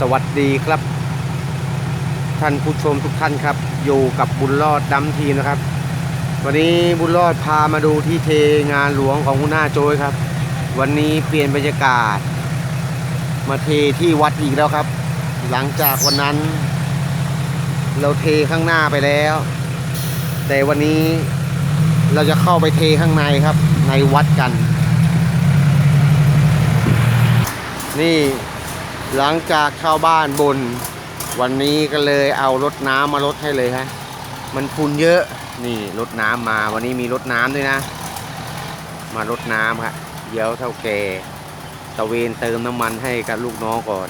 สวัสดีครับ ท่านผู้ชมทุกท่านครับ อยู่กับบุญรอดดำทีนะครับ วันนี้บุญรอดพามาดูที่เทงานหลวงของคุณหน้าโจยครับ วันนี้เปลี่ยนบรรยากาศ มาเทที่วัดอีกแล้วครับ หลังจากวันนั้น เราเทข้างหน้าไปแล้ว แต่วันนี้เราจะเข้าไปเทข้างในครับ ในวัดกัน นี่ หลังจากชาวบ้านบน วันนี้ก็เลยเอารถน้ำมาลดให้เลยฮะมันฝุ่นเยอะนี่รถน้ำมาวันนี้มีรถน้ำด้วยนะ มารถน้ำครับเดี๋ยวเท่าแกตะเวนเติมน้ำมันให้กับลูกน้องก่อน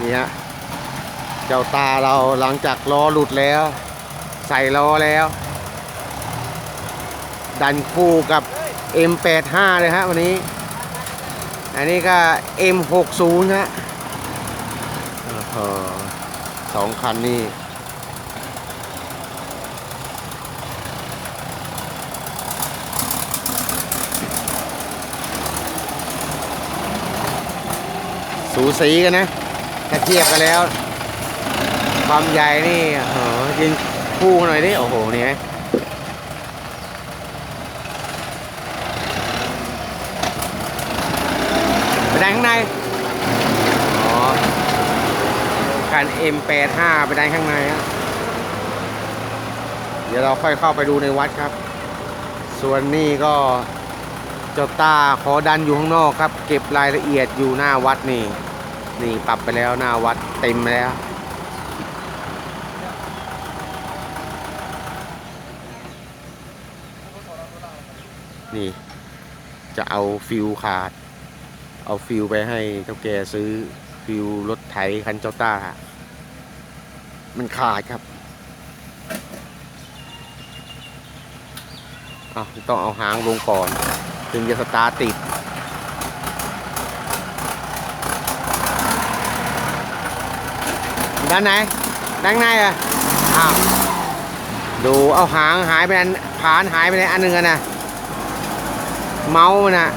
นี่ฮะเจ้าตาเราหลังจากล้อหลุดแล้ว ใส่ล้อแล้ว ดันคู่กับ M85 เลยฮะวันนี้ อันนี้ก็ M60 ฮะสองคันนี่สูสีกันนะถ้าเทียบกันแล้ว ความใหญ่นี่โอ้โหยืนคู่หน่อยดิ โอ้โห นี่ ไปด้ข้างใน อ๋อ การ M85 ไปได้ข้างในฮะเดี๋ยวเราค่อยเข้าไปดูในวัดครับ ส่วนนี่ก็เจ้าตาขอดันอยู่ข้างนอกครับ เก็บรายละเอียดอยู่หน้าวัดนี่ นี่ปรับไปแล้วหน้าวัดเต็มแล้วนี่ จะเอาฟิวขาด เอาฟิวไปให้เจ้าแกซื้อฟิวรถไถคันเจ้าต้า มันขาดครับอะต้องเอาหางลงก่อน ถึงจะสตาร์ติดด้านไหนด้านในอะอ้าวดูเอาหางหายไปอันผานหายไปไหนอันหนึ่งอะนะเมาส์มันอะ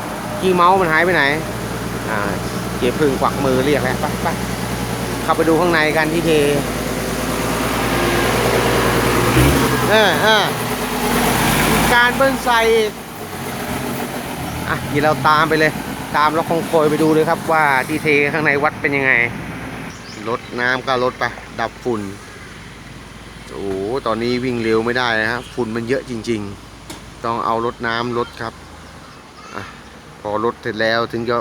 กี่เมาส์มันหายไปไหน เจ๊พึ่งกวักมือเรียกแล้วไปไปเข้าไปดูข้างในกันที่เทเออเออการเบิ้ลใส่อะเดี๋ยวเราตามไปเลย ตามแล้วคงโคอยไปดูเลยครับว่าที่เทข้างในวัดเป็นยังไงรถน้ำก็รถไป ดับฝุ่นโอ้โหตอนนี้วิ่งเร็วไม่ได้นะฮะฝุ่นมันเยอะจริง ๆ ต้องเอารถน้ำรถครับอพอรถเสร็จแล้วถึงจะ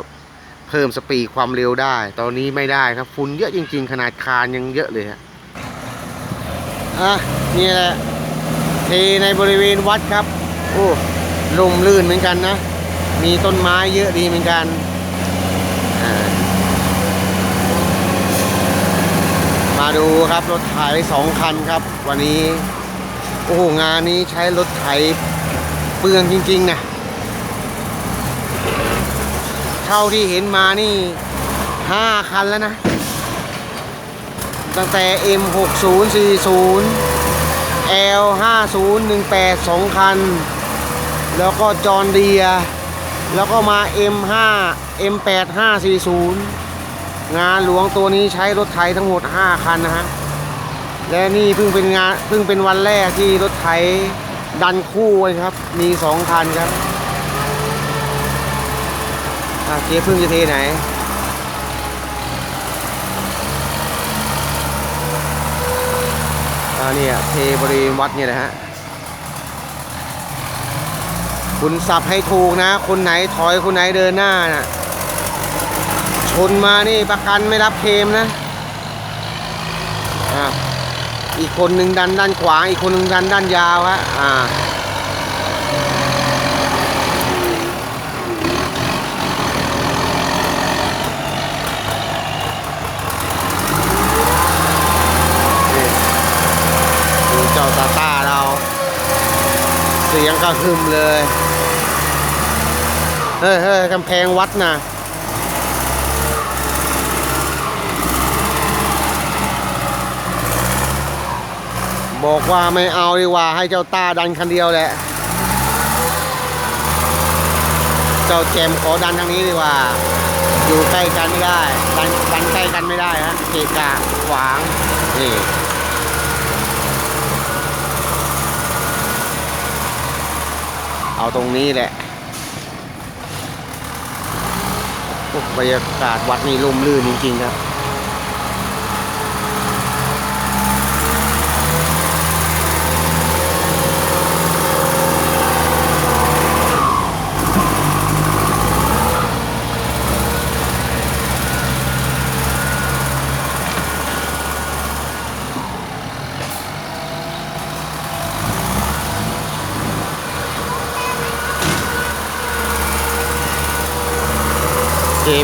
เพิ่มสปีดความเร็วได้ ตอนนี้ไม่ได้ครับฝุ่นเยอะจริง ๆ ขนาดคานยังเยอะเลยฮะอะนี่แหละเทในบริเวณวัดครับ โอ้ลมลื่นเหมือนกันนะ มีต้นไม้เยอะดีเหมือนกันมาดูครับรถไถสองคันครับ วันนี้ โอ้หงานนี้ใช้รถไถเปลืองจริง ๆ นะ เท่าที่เห็นมานี่ห้าคันแล้วนะ ตั้งแต่ M6040 L5018 สองคัน แล้วก็จอห์นเดีย แล้วก็มา M5 M8540 งานหลวงตัวนี้ใช้รถไถทั้งหมด 5 คันนะฮะ และนี่เพิ่งเป็นงานเพิ่งเป็นวันแรกที่รถไถดันคู่ไว้ครับ มี 2 คันครับ อะเจ๊เพิ่งจะเทไหนอ่าเนี่ยเทบริเวณวัดเนี่ยนะฮะคุณสับให้ถูกนะ คนไหนถอยคนไหนเดินหน้าน่ะชนมานี่ประกันไม่รับเคมนะอ่าอีกคนหนึ่งดันด้านขวา อีกคนหนึ่งดันด้านยาวฮะอ่า จ้าตาตาเรา เสียงกระหึ่มเลย เฮ้ยเฮ้ยกำแพงวัดนะบอกว่าไม่เอาดีกว่าให้เจ้าต้าดันคันเดียวแหละ เจ้าแจมขอดันทางนี้ดีกว่า อยู่ใกล้กันไม่ได้ ดันดันใกล้กันไม่ได้ฮะเกะกะขวางนี่ เอาตรงนี้แหละบรรยากาศวัดนี่ร่มรื่นจริงๆครับ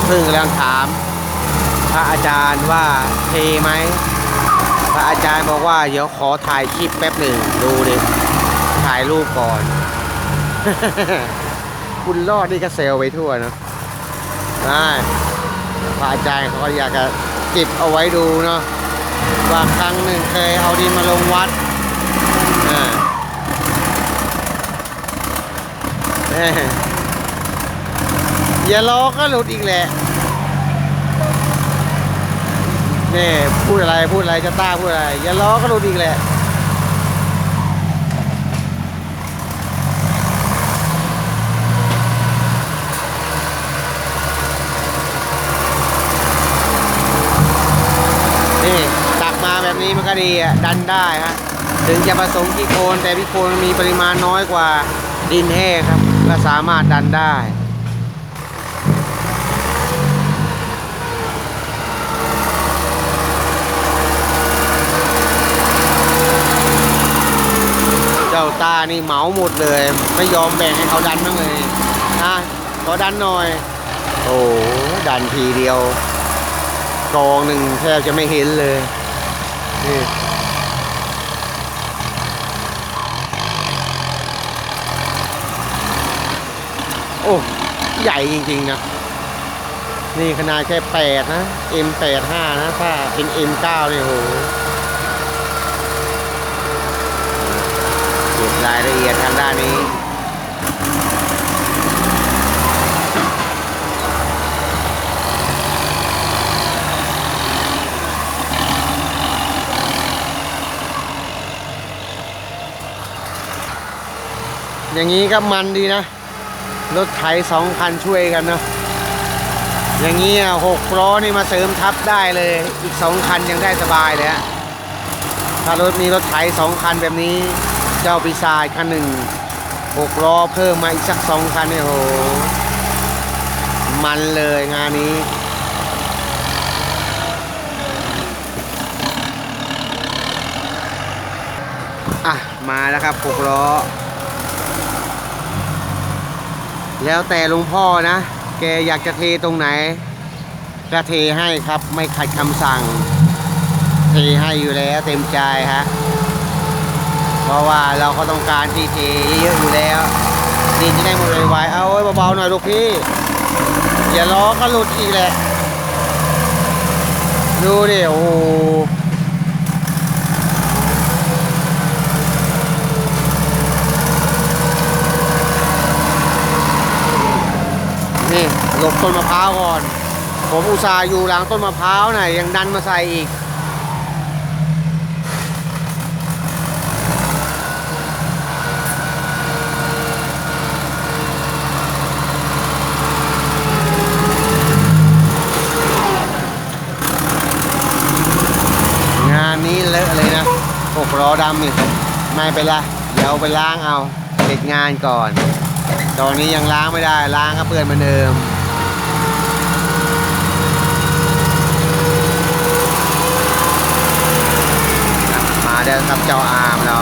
พึ่งกำลังถาม พระอาจารย์ว่าเทไหมพระอาจารย์บอกว่าเดี๋ยวขอถ่ายคลิปแป๊บหนึ่งดูดิถ่ายรูปก่อน คุณรอดนี่ก็เซลไปทั่วเนอะใช่พระอาจารย์เขาก็อยากจะเก็บเอาไว้ดูเนาะว่าครั้งหนึ่งเคยเอาดินมาลงวัดอ่า อย่าล้อก็หลุดอีกแหละนี่พูดอะไรพูดอะไรจะต้าพูดอะไร อย่าล้อก็หลุดอีกแหละนี่ตักมาแบบนี้มันก็ดีอะดันได้ฮะถึงจะผสมขี้โคลนแต่ขี้โคลนมีปริมาณน้อยกว่าดินแห้งครับ ก็สามารถดันได้ เจ้านี่เหมาหมดเลย ไม่ยอมแบ่งให้เขาดันบ้างเลยนะขอดันหน่อย โอ้ดันทีเดียวกองหนึ่งแทบจะไม่เห็นเลยนี่โอ้ ใหญ่จริง ๆ นะ นี่ขนาดแค่แปดนะ M85 นะ ถ้าเป็น M9 เนี่ยโหเก็บ รายละเอียดทางด้านนี้อย่างนี้ก็มันดีนะ รถไถสองคันช่วยกันเนาะอย่างนี้อะหกล้อนี่มาเสริมทับได้เลย อีกสองคันยังได้สบายเลยฮะถ้ารถมีรถไถสองคันแบบนี้ เจ้าปีศาจคันหนึ่งหกล้อเพิ่มมาอีกสักสองคันเนี่ยโห มันเลยงานนี้อะมาแล้วครับหกล้อ แล้วแต่ลวงพ่อนะ แกอยากจะเทตรงไหนก็เทให้ครับไม่ขัดคำสั่ง เทให้อยู่แล้วเต็มใจฮะ เพราะว่าเราก็ต้องการที่เทเยอะๆอยู่แล้ว ดินจะได้หมดไวๆเอาเบาๆหน่อยลูกพี่อย่าล้อก็หลุดอีกแหละ ดูดิโอ้โหนี่หลบต้นมะพร้าวก่อน ผมอุตส่าห์อยู่หลังต้นมะพร้าวน่ะยังดันมาใส่อีก งานนี้เลอะเลยนะหกล้ อดำนี่ไม่เป็นไรเดี๋ยวไปล้างเอาเสร็จงานก่อน ตอนนี้ยังล้างไม่ได้ล้างก็เปื้อนเหมือนเดิมมาเดินครับเจ้าอามเรา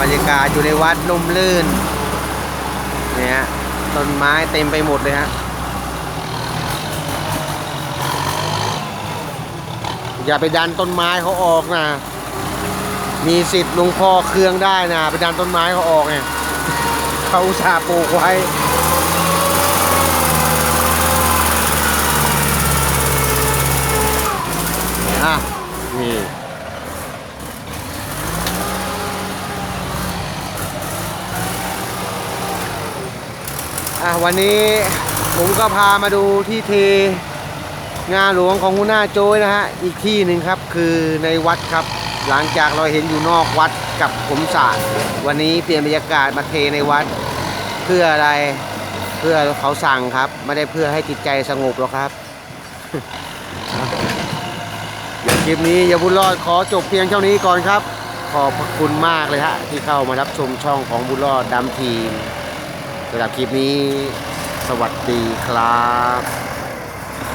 บรรยากาศอยู่ในวัดนุ่มลื่นเนี่ยต้นไม้เต็มไปหมดเลยฮะ อย่าไปดันต้นไม้เขาออกนะ มีสิทธิ์หลวงพ่อเครื่องได้นะ ไปดันต้นไม้เขาออกเนี่ยเขาอุตส่าห์ปลูกไว้อะนี่อะวันนี้ผมก็พามาดูที่เท งานหลวงของคุณหน้าโจ้ยนะฮะอีกที่หนึ่งครับคือในวัดครับ หลังจากเราเห็นอยู่นอกวัดกับผมศาสตร์วันนี้เปลี่ยนบรรยากาศมาเทในวัด เพื่ออะไรเพื่อเขาสั่งครับ ไม่ได้เพื่อให้จิตใจสงบหรอกครับเดี๋ยวคลิปนี้อย่าบุญรอดขอจบเพียงเท่านี้ก่อนครับ ขอบพระคุณมากเลยฮะที่เข้ามารับชมช่องของบุญรอดดำทีมสำหรับคลิปนี้ สวัสดีครับ